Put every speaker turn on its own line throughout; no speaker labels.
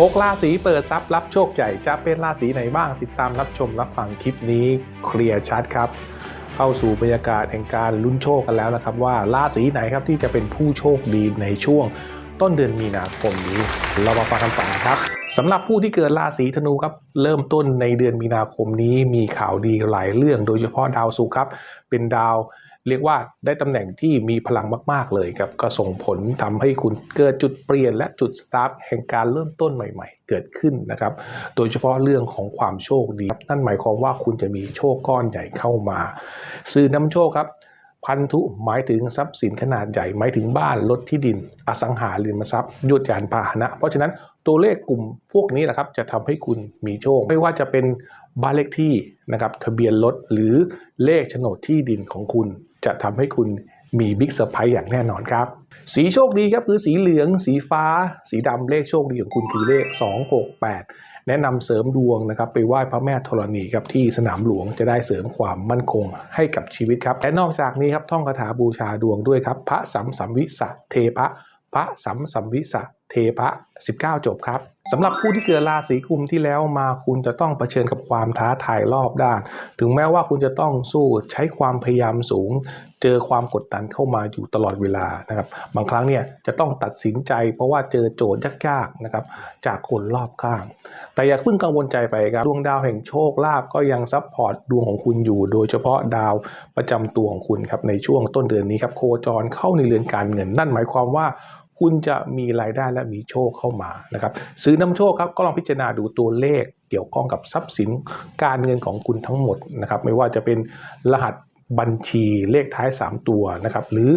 หกราศีเปิดทรัพย์รับโชคใหญ่จะเป็นราศีไหนบ้างติดตามรับชมรับฟังคลิปนี้เคลียร์ชัดครับ เข้าสู่บรรยากาศแห่งการลุ้นโชคกันแล้วนะครับ ว่าราศีไหนครับที่จะเป็นผู้โชคดีในช่วงต้นเดือนมีนาคมนี้ เรามาฟังคำตอบครับสำหรับผู้ที่เกิดราศีธนูครับ เริ่มต้นในเดือนมีนาคมนี้มีข่าวดีหลายเรื่องโดยเฉพาะดาวศุกร์ครับ เป็นดาว เรียกว่าได้ตำแหน่งที่มีพลังมาก ๆ เลยครับ ก็ส่งผลทำให้คุณเกิดจุดเปลี่ยน และจุดสตาร์ทแห่งการเริ่มต้นใหม่ ๆ เกิดขึ้นนะครับ โดยเฉพาะเรื่องของความโชคดีนั่นหมายความว่าคุณจะมีโชคก้อนใหญ่เข้ามาสื่อนำโชคครับพันธุหมายถึงทรัพย์สินขนาดใหญ่หมายถึงบ้านรถที่ดิน อสังหาริมทรัพย์ยวดยานพาหนะ เพราะฉะนั้นตัวเลขกลุ่มพวกนี้แหละครับจะทำให้คุณมีโชค ไม่ว่าจะเป็นบ้านเลขที่นะครับทะเบียนรถหรือเลขโฉนดที่ดินของคุณ จะทำให้คุณมีบิ๊กเซอร์ไพรส์อย่างแน่นอนครับ สีโชคดีครับคือสีเหลือง สีฟ้า สีดำเลขโชคดีของคุณคือเลข 268 แนะนำเสริมดวงนะครับไปไหว้พระแม่ธรณีครับที่สนามหลวงจะได้เสริมความมั่นคงให้กับชีวิตครับและนอกจากนี้ครับท่องคาถาบูชาดวงด้วยครับ พระสัมสัมวิสะเทพะพระสัมสัมวิสะเทพะ 19 จบครับสำหรับผู้ที่เกิดราศีกุมที่แล้วมาคุณจะต้องเผชิญกับความท้าทายรอบด้าน ถึงแม้ว่าคุณจะต้องสู้ใช้ความพยายามสูง เจอความกดดันเข้ามาอยู่ตลอดเวลานะครับ บางครั้งเนี่ยจะต้องตัดสินใจ เพราะว่าเจอโจทย์ยากๆนะครับจากคนรอบข้าง แต่อย่าเพิ่งกังวลใจไปครับดวงดาวแห่งโชคลาภก็ยังซับพอร์ตดวงของคุณอยู่ โดยเฉพาะดาวประจำตัวของคุณครับในช่วงต้นเดือนนี้ครับโคจรเข้าในเรือนการเงิน นั่นหมายความว่า คุณจะมีรายได้และมีโชคเข้ามานะครับซื้อนำโชคครับก็ลองพิจารณาดูตัวเลขเกี่ยวข้องกับทรัพย์สินการเงินของคุณทั้งหมดนะครับไม่ว่าจะเป็นรหัสบัญชีเลขท้าย 3 ตัวนะครับหรือ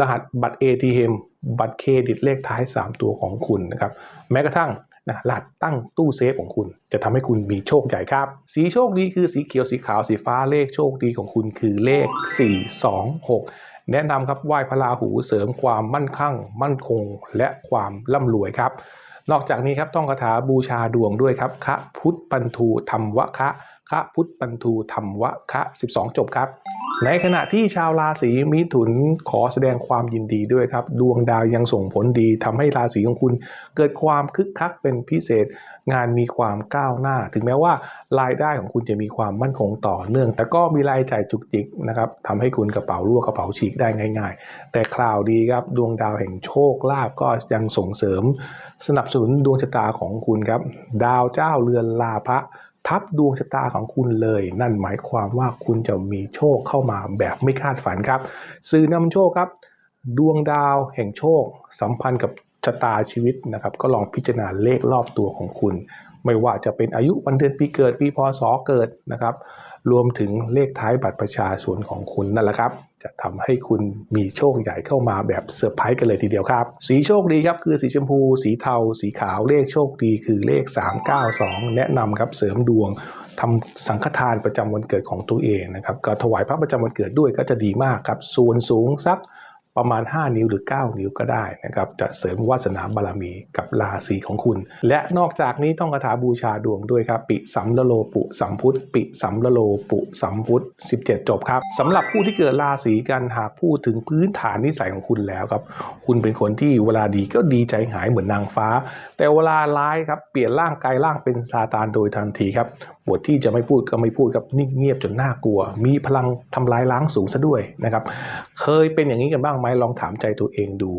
รหัสบัตร ATM บัตรเครดิตเลขท้าย 3 ตัวของคุณนะครับแม้กระทั่งนะรหัสตั้งตู้เซฟของคุณ จะทำให้คุณมีโชคใหญ่ครับ สีโชคดีคือสีเขียวสีขาวสีฟ้าเลขโชคดีของคุณคือเลข 426 แนะนำครับไหว้พระราหูเสริมความมั่นคั่ง มั่นคง และความร่ำรวยครับนอกจากนี้ครับต้องคาถาบูชาดวงด้วยครับคะพุทธปันทูธรรมวะคะคะพุทธปันทูธรรมวะคะ 12 จบครับ ในขณะที่ชาวราศีมิถุนขอแสดงความยินดีด้วยครับ ดวงดาวยังส่งผลดีทำให้ราศีของคุณ เกิดความคึกคักเป็นพิเศษ งานมีความก้าวหน้า ถึงแม้ว่ารายได้ของคุณจะมีความมั่นคงต่อเนื่อง แต่ก็มีรายจ่ายจุกจิกนะครับทำให้คุณกระเป๋ารั่วกระเป๋าฉีกได้ง่าย ๆ แต่คราวดีครับดวงดาวแห่งโชคลาภก็ยังส่งเสริม สนับสนุนดวงชะตาของคุณครับ ดาวเจ้าเรือนลาภะ ทับดวงชะตาของคุณเลย นั่นหมายความว่าคุณจะมีโชคเข้ามาแบบไม่คาดฝันครับ สื่อนำโชคครับ ดวงดาวแห่งโชค สัมพันธ์กับ ชะตาชีวิตนะครับ ก็ลองพิจารณาเลขรอบตัวของคุณ ไม่ว่าจะเป็นอายุวันเดือนปีเกิดปีพศเกิดนะครับ รวมถึงเลขท้ายบัตรประชาชนของคุณนั่นแหละครับ จะทำให้คุณมีโชคใหญ่เข้ามาแบบเซอร์ไพรส์กันเลยทีเดียวครับ สีโชคดีครับคือสีชมพู สีเทา สีขาวเลขโชคดีคือเลข 392 แนะนำครับเสริมดวงทำสังฆทานประจำวันเกิดของตัวเองนะครับก็ถวายพระประจำวันเกิดด้วยก็จะดีมากครับส่วนสูงสัก ประมาณ 5 นิ้วหรือ 9 นิ้วก็ได้นะครับจะเสริมวาสนาบารมีกับราศีของคุณ และนอกจากนี้ต้องคาถาบูชาดวงด้วยครับ ปิสัมละโลปุสัมพุทธปิสัมละโลปุสัมพุทธ17 จบครับสำหรับผู้ที่เกิดราศีกันหากพูดถึงพื้นฐานนิสัยของคุณแล้วครับ คุณเป็นคนที่เวลาดีก็ดีใจหายเหมือนนางฟ้า แต่เวลาร้ายครับเปลี่ยนร่างกายร่างเป็นซาตานโดยทันทีครับบทที่จะไม่พูดก็ไม่พูดครับนิ่งเงียบจนน่ากลัว มีพลังทำลายล้างสูงซะด้วยนะครับเคยเป็นอย่างนี้กันบ้างไหมลองถามใจตัวเองดู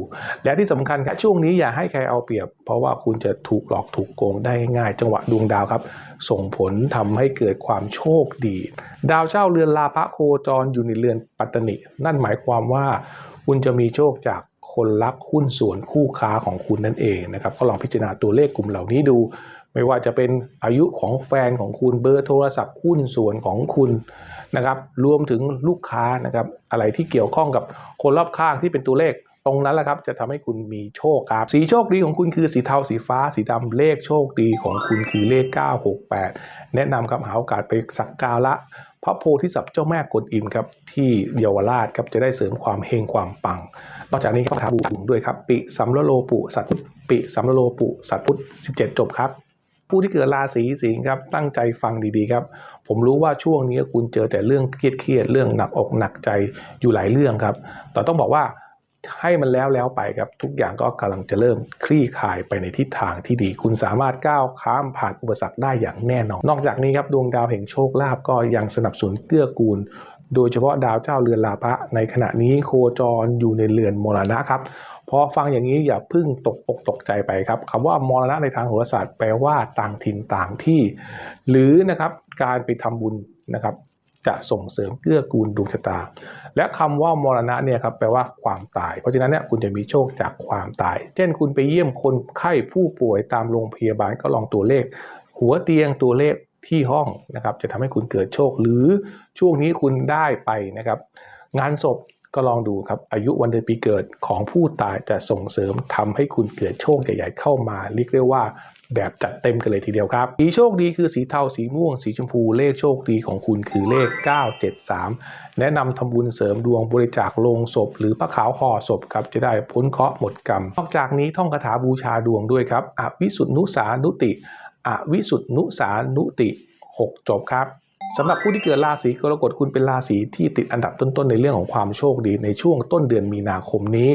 และที่สำคัญครับช่วงนี้อย่าให้ใครเอาเปรียบ เพราะว่าคุณจะถูกหลอกถูกโกงได้ง่ายจังหวะดวงดาวครับ ส่งผลทำให้เกิดความโชคดี ดาวเจ้าเรือนลาภโคจรอยู่ในเรือนปัตตนิ นั่นหมายความว่า คุณจะมีโชคจากคนรักหุ้นส่วนคู่ค้าของคุณนั่นเองนะครับก็ลองพิจารณาตัวเลขกลุ่มเหล่านี้ดู ไม่ว่าจะเป็นอายุของแฟนของคุณเบอร์โทรศัพท์หุ้นส่วนของคุณนะครับ รวมถึงลูกค้านะครับ อะไรที่เกี่ยวข้องกับคนรอบข้างที่เป็นตัวเลข ตรงนั้นแหละครับ จะทำให้คุณมีโชคครับ สีโชคดีของคุณคือสีเทาสีฟ้า สีดำเลขโชคดีของคุณคือเลข 968 แนะนำครับหาโอกาสไปสักการะพระโพธิสัตว์เจ้าแม่กวนอิมครับที่เยาวราชครับจะได้เสริมความเฮงความปัง นอกจากนี้ก็ทาบูชาด้วยครับ ปิสัมลโลปุสัตพุทธปิสัมลโลปุสัตพุทธ17 จบครับ ผู้ที่เกิดราศีสิงห์ครับตั้งใจฟังดีๆครับ ผมรู้ว่าช่วงนี้คุณเจอแต่เรื่องเครียดๆเรื่องหนักอกหนักใจอยู่หลายเรื่องครับ แต่ต้องบอกว่าให้มันแล้วแล้วไปครับทุกอย่างก็กำลังจะเริ่มคลี่คลายไปในทิศทางที่ดี คุณสามารถก้าวข้ามผ่านอุปสรรคได้อย่างแน่นอน นอกจากนี้ครับดวงดาวแห่งโชคลาภก็ยังสนับสนุนเกื้อกูล โดยเฉพาะดาวเจ้าเรือนลาภะในขณะนี้โคจรอยู่ในเรือนมรณะครับพอฟังอย่างนี้อย่าพึ่งตกอกตกใจไปครับคำว่ามรณะในทางโหราศาสตร์แปลว่าต่างถิ่นต่างที่ หรือนะครับการไปทำบุญนะครับจะส่งเสริมเกื้อกูลดวงชะตา และคำว่ามรณะเนี่ยครับแปลว่าความตาย เพราะฉะนั้นเนี่ยคุณจะมีโชคจากความตาย เช่นคุณไปเยี่ยมคนไข้ผู้ป่วยตามโรงพยาบาลก็ลองตัวเลข หัวเตียงตัวเลข ที่ห้องนะครับ จะทำให้คุณเกิดโชค หรือช่วงนี้คุณได้ไปนะครับ งานศพก็ลองดูครับอายุวันเดือนปีเกิดของผู้ตายจะส่งเสริมทำให้คุณเกิดโชคใหญ่ๆเข้ามาเรียกได้ว่าแบบจัดเต็มกันเลยทีเดียวครับสีโชคดีคือสีเทาสีม่วง สีชมพูเลขโชคดีของคุณคือเลข 973 แนะนำทำบุญเสริมดวงบริจาคโลงศพ หรือพระขาวห่อศพครับจะได้พ้นเคราะห์หมดกรรมนอกจากนี้ท่องคาถาบูชาดวงด้วยครับอวิสุทนุสานุติ อวิสุทนุสานุติ 6 จบครับ สำหรับผู้ที่เกิดราศีกรกฎคุณเป็นราศีที่ติดอันดับต้นๆ ในเรื่องของความโชคดีในช่วงต้นเดือนมีนาคมนี้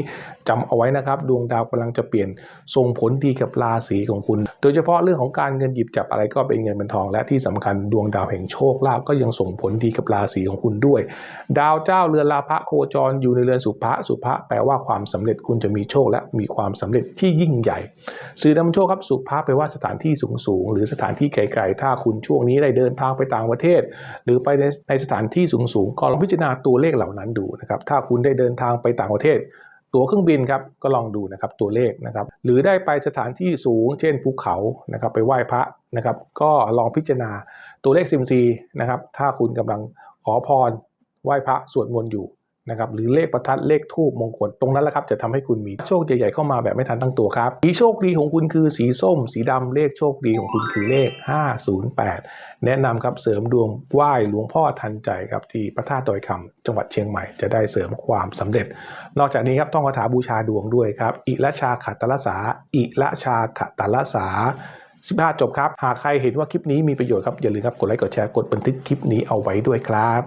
จำเอาไว้นะครับดวงดาวกำลังจะเปลี่ยนส่งผลดีกับราศีของคุณ โดยเฉพาะเรื่องของการเงินหยิบจับอะไรก็เป็นเงินเป็นทอง และที่สำคัญดวงดาวแห่งโชคลาภก็ยังส่งผลดีกับราศีของคุณด้วย ดาวเจ้าเรือนลาภโคจรอยู่ในเรือนสุภะสุภะแปลว่าความสำเร็จคุณจะมีโชคและมีความสำเร็จที่ยิ่งใหญ่ สื่อนำโชคครับสุภาพแปลว่าสถานที่สูงสูงๆหรือสถานที่ไกลๆถ้าคุณช่วงนี้ได้เดินทางไปต่างประเทศหรือไปในในสถานที่สูงๆ ก็ลองพิจารณาตัวเลขเหล่านั้นดูนะครับ ถ้าคุณได้เดินทางไปต่างประเทศ ตั๋วเครื่องบินครับก็ลองดูนะครับตัวเลขนะครับ หรือได้ไปสถานที่สูง เช่นภูเขานะครับไปไหว้พระนะครับ ก็ลองพิจารณาตัวเลขซิมซีนะครับ ถ้าคุณกำลังขอพรไหว้พระสวดมนต์อยู่ นะครับหรือเลขประทัดเลขทูบมงคลตรงนั้นแหละครับ จะทำให้คุณมีโชคใหญ่ๆเข้ามาแบบไม่ทันตั้งตัวครับสีโชคดีของคุณคือสีส้ม สีดำเลขโชคดีของคุณคือเลข 508 แนะนำครับเสริมดวงไหว้หลวงพ่อทันใจครับที่พระธาตุดอยคำจังหวัดเชียงใหม่จะได้เสริมความสำเร็จ นอกจากนี้ครับต้องคาถาบูชาดวงด้วยครับอิละชาขัตตลสาอิละชาขัตตลสา15จบครับ หากใครเห็นว่าคลิปนี้มีประโยชน์ครับ อย่าลืมครับ กดไลค์ กดแชร์ กดบันทึกคลิปนี้เอาไว้ด้วยครับ